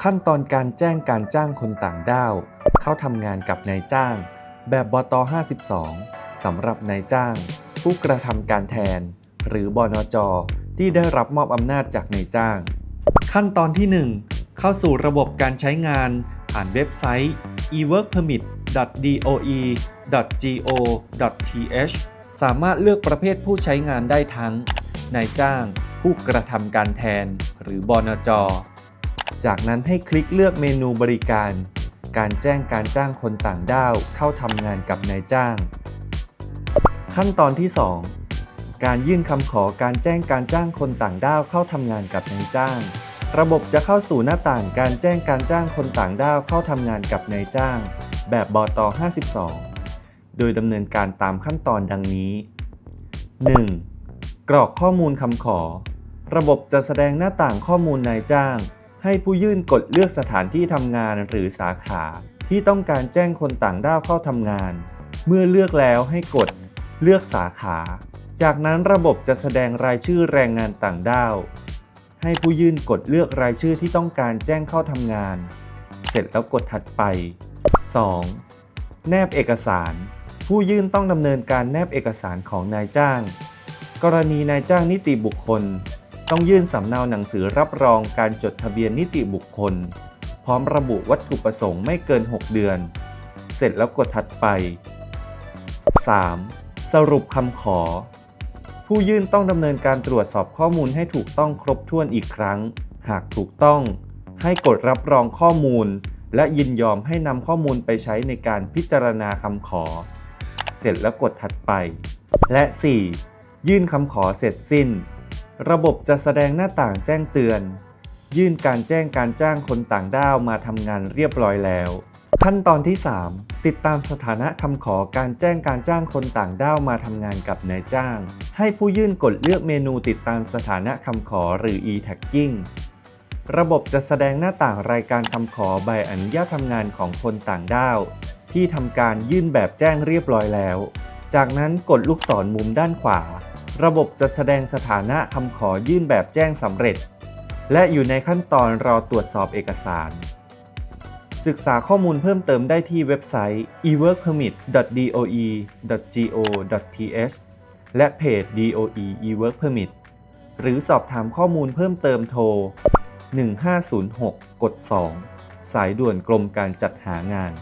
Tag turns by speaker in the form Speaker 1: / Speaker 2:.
Speaker 1: ขั้นตอนการแจ้งการจ้างคนต่างด้าว เข้าทำงานกับนายจ้าง แบบบต52สำหรับนายจ้าง ผู้กระทำการแทน หรือบนจที่ได้รับมอบอำนาจจากนายจ้าง ขั้นตอนที่ 1 เข้าสู่ระบบการใช้งาน ผ่านเว็บไซต์ eworkpermit.doe.go.th สามารถเลือกประเภทผู้ใช้งานได้ทั้งนายจ้าง ผู้กระทำการแทน หรือบนจ จากนั้นให้คลิกเลือกเมนูบริการ การแจ้งการจ้างคนต่างด้าวเข้าทำงานกับนายจ้าง ขั้นตอนที่ 2 การยื่นคำขอการแจ้งการจ้างคนต่างด้าวเข้าทำงานกับนายจ้าง ระบบจะเข้าสู่หน้าต่างการแจ้งการจ้างคนต่างด้าวเข้าทำงานกับนายจ้าง แบบบต52 โดยดำเนินการตามขั้นตอนดังนี้ 1. กรอกข้อมูลคำขอ ระบบจะแสดงหน้าต่างข้อมูลนายจ้าง ให้ผู้ยื่นกดเลือกสถานที่ทำงานหรือสาขา ที่ต้องการแจ้งคนต่างด้าวเข้าทำงาน เมื่อเลือกแล้วให้กดเลือกสาขา จากนั้นระบบจะแสดงรายชื่อแรงงานต่างด้าว ให้ผู้ยื่นกดเลือกรายชื่อที่ต้องการแจ้งเข้าทำงาน เสร็จแล้วกดถัดไป 2. แนบเอกสาร ผู้ยื่นต้องดำเนินการแนบเอกสารของนายจ้าง กรณีนายจ้างนิติบุคคล ต้องยื่นสำเนาหนังสือรับรองการจดทะเบียนนิติบุคคล พร้อมระบุวัตถุประสงค์ไม่เกิน 6 เดือน เสร็จแล้วกดถัดไป 3. สรุปคำขอ ผู้ยื่นต้องดำเนินการตรวจสอบข้อมูลให้ถูกต้องครบถ้วนอีกครั้ง หากถูกต้อง ให้กดรับรองข้อมูล และยินยอมให้นำข้อมูลไปใช้ในการพิจารณาคำขอ เสร็จแล้วกดถัดไป และ 4. ยื่นคำขอเสร็จสิ้น ระบบจะแสดงหน้าต่างแจ้งเตือน ยื่นการแจ้งการจ้างคนต่างด้าวมาทำงานเรียบร้อยแล้ว ขั้นตอนที่ 3 ติดตามสถานะคำขอการแจ้งการจ้างคนต่างด้าวมาทำงานกับนายจ้าง ให้ผู้ยื่นกดเลือกเมนูติดตามสถานะคำขอหรือ e-tagging ระบบจะแสดงหน้าต่างรายการคำขอใบอนุญาตทำงานของคนต่างด้าว ที่ทำการยื่นแบบแจ้งเรียบร้อยแล้ว จากนั้นกดลูกศรมุมด้านขวา ระบบจะแสดงสถานะคำขอยื่นแบบแจ้งสำเร็จ และอยู่ในขั้นตอนรอตรวจสอบเอกสาร ศึกษาข้อมูลเพิ่มเติมได้ที่เว็บไซต์ eworkpermit.doe.go.th และเพจ DOE eWork Permit หรือสอบถามข้อมูลเพิ่มเติมโทร 1506 กด 2 สายด่วนกรมการจัดหางาน